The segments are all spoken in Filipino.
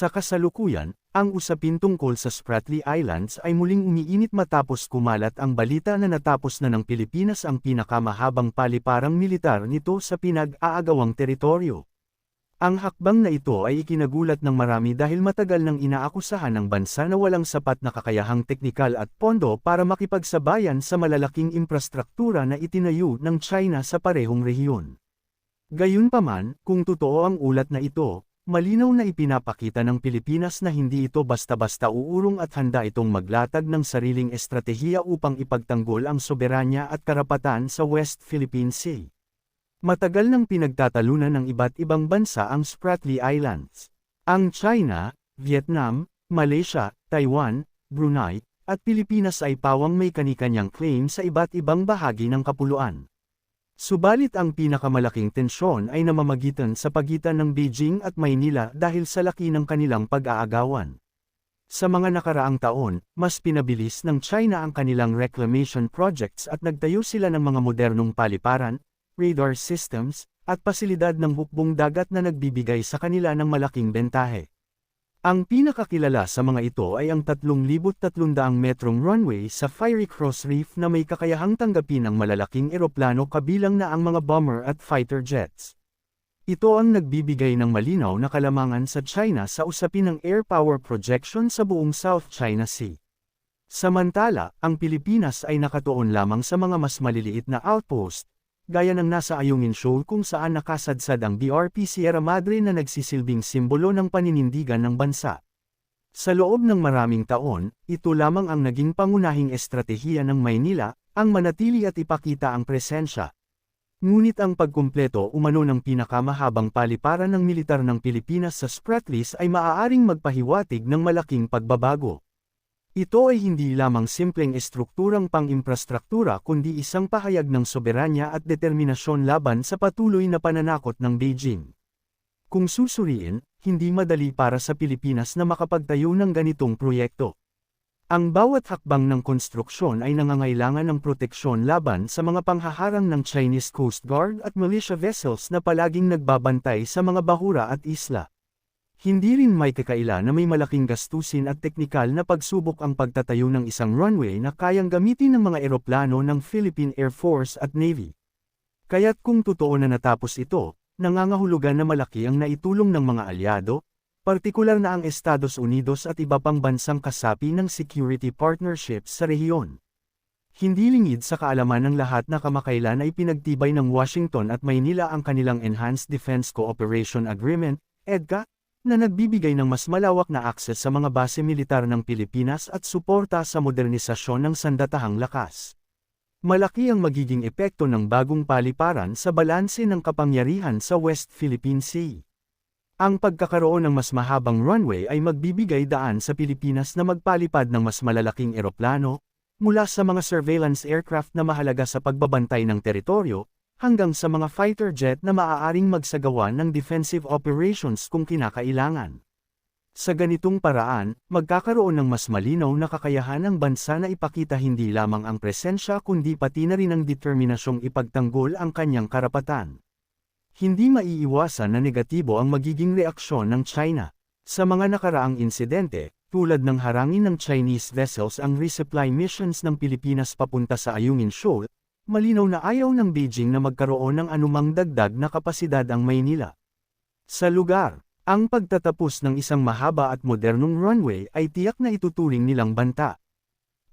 Sa kasalukuyan, ang usapin tungkol sa Spratly Islands ay muling umiinit matapos kumalat ang balita na natapos na ng Pilipinas ang pinakamahabang paliparang militar nito sa pinag-aagawang teritoryo. Ang hakbang na ito ay ikinagulat ng marami dahil matagal nang inaakusahan ng bansa na walang sapat na kakayahang teknikal at pondo para makipagsabayan sa malalaking infrastruktura na itinayo ng China sa parehong rehiyon. Gayunpaman, kung totoo ang ulat na ito, Malinaw na ipinapakita ng Pilipinas na hindi ito basta-basta uurong at handa itong maglatag ng sariling estratehiya upang ipagtanggol ang soberanya at karapatan sa West Philippine Sea. Matagal nang pinagtatalunan ng iba't ibang bansa ang Spratly Islands. Ang China, Vietnam, Malaysia, Taiwan, Brunei, at Pilipinas ay pawang may kanikanyang claim sa iba't ibang bahagi ng kapuluan. Subalit ang pinakamalaking tensyon ay namamagitan sa pagitan ng Beijing at Maynila dahil sa laki ng kanilang pag-aagawan. Sa mga nakaraang taon, mas pinabilis ng China ang kanilang reclamation projects at nagtayo sila ng mga modernong paliparan, radar systems, at pasilidad ng hukbong dagat na nagbibigay sa kanila ng malaking bentahe. Ang pinakakilala sa mga ito ay ang 3,300 metrong runway sa Fiery Cross Reef na may kakayahang tanggapin ang malalaking eroplano kabilang na ang mga bomber at fighter jets. Ito ang nagbibigay ng malinaw na kalamangan sa China sa usapin ng air power projection sa buong South China Sea. Samantala, ang Pilipinas ay nakatuon lamang sa mga mas maliliit na outpost, gaya ng nasa Ayungin Shoal kung saan nakasadsad ang BRP Sierra Madre na nagsisilbing simbolo ng paninindigan ng bansa. Sa loob ng maraming taon, ito lamang ang naging pangunahing estratehiya ng Maynila, ang manatili at ipakita ang presensya. Ngunit ang pagkumpleto umano ng pinakamahabang paliparan ng militar ng Pilipinas sa Spratlys ay maaaring magpahiwatig ng malaking pagbabago. Ito ay hindi lamang simpleng estrukturang pang-imprastruktura kundi isang pahayag ng soberanya at determinasyon laban sa patuloy na pananakot ng Beijing. Kung susuriin, hindi madali para sa Pilipinas na makapagtayo ng ganitong proyekto. Ang bawat hakbang ng konstruksyon ay nangangailangan ng proteksyon laban sa mga panghaharang ng Chinese Coast Guard at militia vessels na palaging nagbabantay sa mga bahura at isla. Hindi rin may kakaila na may malaking gastusin at teknikal na pagsubok ang pagtatayo ng isang runway na kayang gamitin ng mga eroplano ng Philippine Air Force at Navy. Kaya't kung totoo na natapos ito, nangangahulugan na malaki ang naitulong ng mga alyado, partikular na ang Estados Unidos at iba pang bansang kasapi ng security partnerships sa rehiyon. Hindi lingid sa kaalaman ng lahat na kamakailan ay pinagtibay ng Washington at Maynila ang kanilang Enhanced Defense Cooperation Agreement, EDCA, na nagbibigay ng mas malawak na akses sa mga base militar ng Pilipinas at suporta sa modernisasyon ng sandatahang lakas. Malaki ang magiging epekto ng bagong paliparan sa balanse ng kapangyarihan sa West Philippine Sea. Ang pagkakaroon ng mas mahabang runway ay magbibigay daan sa Pilipinas na magpalipad ng mas malalaking eroplano, mula sa mga surveillance aircraft na mahalaga sa pagbabantay ng teritoryo, hanggang sa mga fighter jet na maaaring magsagawa ng defensive operations kung kinakailangan. Sa ganitong paraan, magkakaroon ng mas malinaw na kakayahan ng bansa na ipakita hindi lamang ang presensya kundi pati na rin ang determinasyong ipagtanggol ang kanyang karapatan. Hindi maiiwasan na negatibo ang magiging reaksyon ng China. Sa mga nakaraang insidente, tulad ng harangin ng Chinese vessels ang resupply missions ng Pilipinas papunta sa Ayungin Shoal, Malinaw na ayaw ng Beijing na magkaroon ng anumang dagdag na kapasidad ang Maynila. Sa lugar, ang pagtatapos ng isang mahaba at modernong runway ay tiyak na ituturing nilang banta.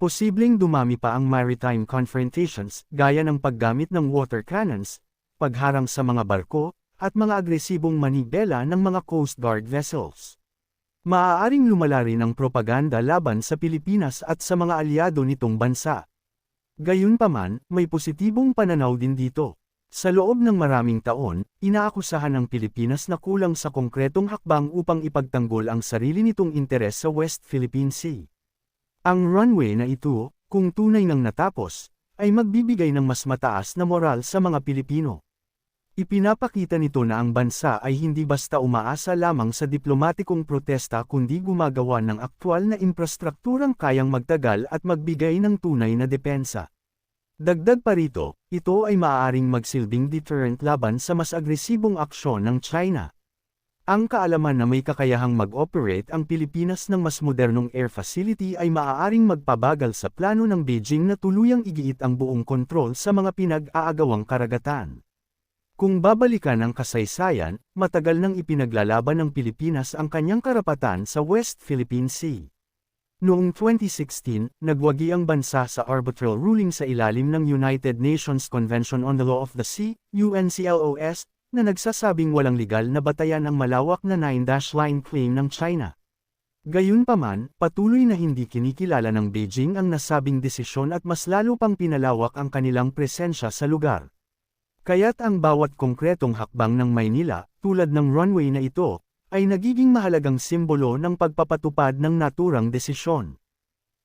Posibleng dumami pa ang maritime confrontations, gaya ng paggamit ng water cannons, pagharang sa mga barko, at mga agresibong manibela ng mga Coast Guard vessels. Maaaring lumala rin ang propaganda laban sa Pilipinas at sa mga alyado nitong bansa. Gayunpaman, may positibong pananaw din dito. Sa loob ng maraming taon, inaakusahan ng Pilipinas na kulang sa konkretong hakbang upang ipagtanggol ang sarili nitong interes sa West Philippine Sea. Ang runway na ito, kung tunay nang natapos, ay magbibigay ng mas mataas na moral sa mga Pilipino. Ipinapakita nito na ang bansa ay hindi basta umaasa lamang sa diplomatikong protesta kundi gumagawa ng aktwal na infrastrukturang kayang magtagal at magbigay ng tunay na depensa. Dagdag pa rito, ito ay maaaring magsilbing deterrent laban sa mas agresibong aksyon ng China. Ang kaalaman na may kakayahang mag-operate ang Pilipinas ng mas modernong air facility ay maaaring magpabagal sa plano ng Beijing na tuluyang igiit ang buong kontrol sa mga pinag-aagawang karagatan. Kung babalikan ang kasaysayan, matagal nang ipinaglalaban ng Pilipinas ang kanyang karapatan sa West Philippine Sea. Noong 2016, nagwagi ang bansa sa arbitral ruling sa ilalim ng United Nations Convention on the Law of the Sea, UNCLOS, na nagsasabing walang legal na batayan ang malawak na 9-line claim ng China. Gayunpaman, patuloy na hindi kinikilala ng Beijing ang nasabing desisyon at mas lalo pang pinalawak ang kanilang presensya sa lugar. Kaya't ang bawat konkretong hakbang ng Maynila, tulad ng runway na ito, ay nagiging mahalagang simbolo ng pagpapatupad ng naturang desisyon.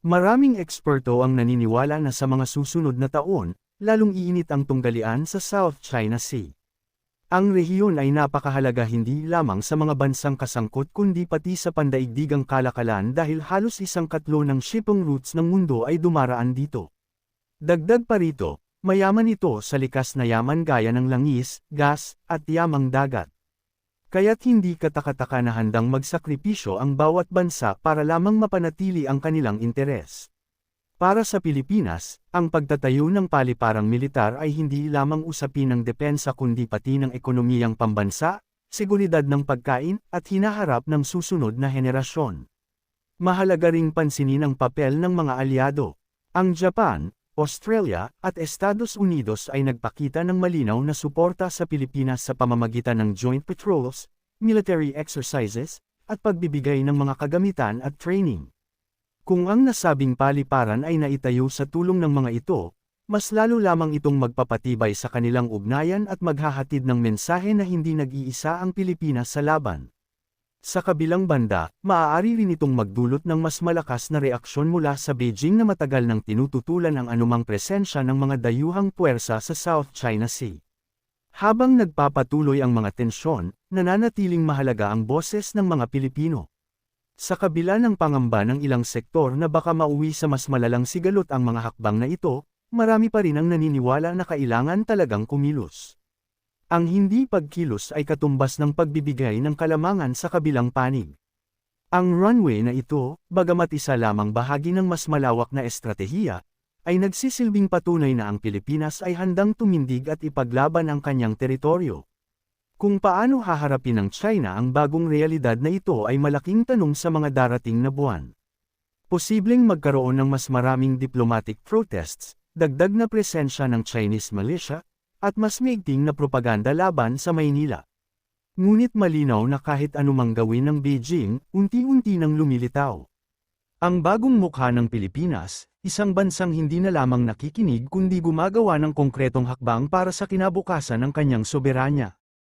Maraming eksperto ang naniniwala na sa mga susunod na taon, lalong iinit ang tunggalian sa South China Sea. Ang rehiyon ay napakahalaga hindi lamang sa mga bansang kasangkot kundi pati sa pandaigdigang kalakalan dahil halos isang katlo ng shipping routes ng mundo ay dumaraan dito. Dagdag pa rito, mayaman ito sa likas na yaman gaya ng langis, gas, at yamang dagat. Kaya't hindi katakataka na handang magsakripisyo ang bawat bansa para lamang mapanatili ang kanilang interes. Para sa Pilipinas, ang pagtatayo ng paliparang militar ay hindi lamang usapin ng depensa kundi pati ng ekonomiyang pambansa, seguridad ng pagkain, at hinaharap ng susunod na henerasyon. Mahalaga ring pansinin ang papel ng mga alyado. Ang Japan, Australia, at Estados Unidos ay nagpakita ng malinaw na suporta sa Pilipinas sa pamamagitan ng joint patrols, military exercises, at pagbibigay ng mga kagamitan at training. Kung ang nasabing paliparan ay naitayo sa tulong ng mga ito, mas lalo lamang itong magpapatibay sa kanilang ugnayan at maghahatid ng mensahe na hindi nag-iisa ang Pilipinas sa laban. Sa kabilang banda, maaari rin itong magdulot ng mas malakas na reaksyon mula sa Beijing na matagal nang tinututulan ang anumang presensya ng mga dayuhang puwersa sa South China Sea. Habang nagpapatuloy ang mga tensyon, nananatiling mahalaga ang boses ng mga Pilipino. Sa kabila ng pangamba ng ilang sektor na baka mauwi sa mas malalang sigalot ang mga hakbang na ito, marami pa rin ang naniniwala na kailangan talagang kumilos. Ang hindi pagkilos ay katumbas ng pagbibigay ng kalamangan sa kabilang panig. Ang runway na ito, bagamat isa lamang bahagi ng mas malawak na estratehiya, ay nagsisilbing patunay na ang Pilipinas ay handang tumindig at ipaglaban ang kanyang teritoryo. Kung paano haharapin ng China ang bagong realidad na ito ay malaking tanong sa mga darating na buwan. Posibleng magkaroon ng mas maraming diplomatic protests, dagdag na presensya ng Chinese militia, at mas maigting na propaganda laban sa Maynila. Ngunit malinaw na kahit anumang gawin ng Beijing, unti-unti nang lumilitaw. Ang bagong mukha ng Pilipinas, isang bansang hindi na lamang nakikinig kundi gumagawa ng konkretong hakbang para sa kinabukasan ng kanyang soberanya.